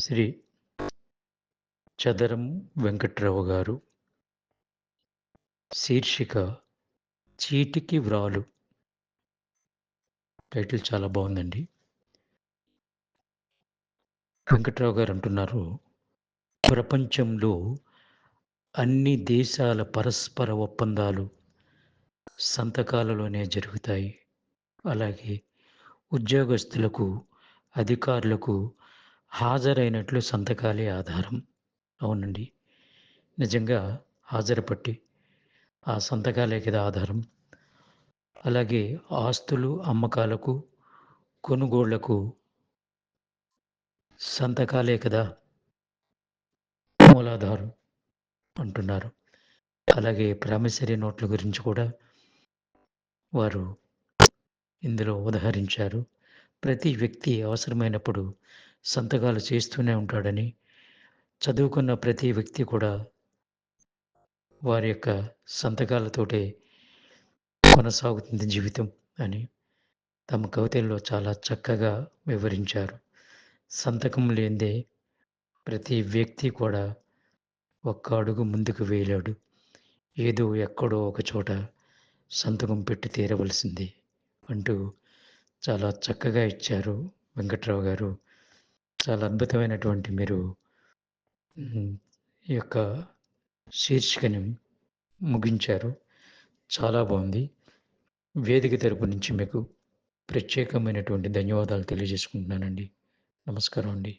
శ్రీ చదరం వెంకట్రావు గారు శీర్షిక చీటికి వ్రాలు. టైటిల్ చాలా బాగుందండి. వెంకట్రావు గారు అంటున్నారు ప్రపంచంలో అన్ని దేశాల పరస్పర ఒప్పందాలు సంతకాలలోనే జరుగుతాయి. అలాగే ఉద్యోగస్తులకు అధికారులకు హాజరైనట్లు సంతకాలే ఆధారం. అవునండి. నిజంగా హాజరుపట్టి ఆ సంతకాలే కదా ఆధారం. అలాగే ఆస్తులు అమ్మకాలకు కొనుగోళ్ళకు సంతకాలే కదా మూలాధారం అంటున్నారు. అలాగే ప్రామిసరీ నోట్ల గురించి కూడా వారు ఇందులో ఉదహరించారు. ప్రతి వ్యక్తి అవసరమైనప్పుడు సంతకాలు చేస్తూనే ఉంటాడని చదువుకున్న ప్రతి వ్యక్తి కూడా వారి యొక్క సంతకాలతోటే కొనసాగుతుంది జీవితం అని తమ కవితల్లో చాలా చక్కగా వివరించారు. సంతకం లేదే ప్రతి వ్యక్తి కూడా ఒక్క అడుగు ముందుకు వేయలేడు ఏదో ఎక్కడో ఒక చోట సంతకం పెట్టి తీరవలసింది అంటూ చాలా చక్కగా ఇచ్చారు వెంకట్రావు గారు. చాలా అద్భుతమైనటువంటి మీరు ఈ యొక్క శీర్షికని ముగించారు. చాలా బాగుంది. వేదిక తరపు నుంచి మీకు ప్రత్యేకమైనటువంటి ధన్యవాదాలు తెలియజేసుకుంటున్నానండి. నమస్కారం అండి.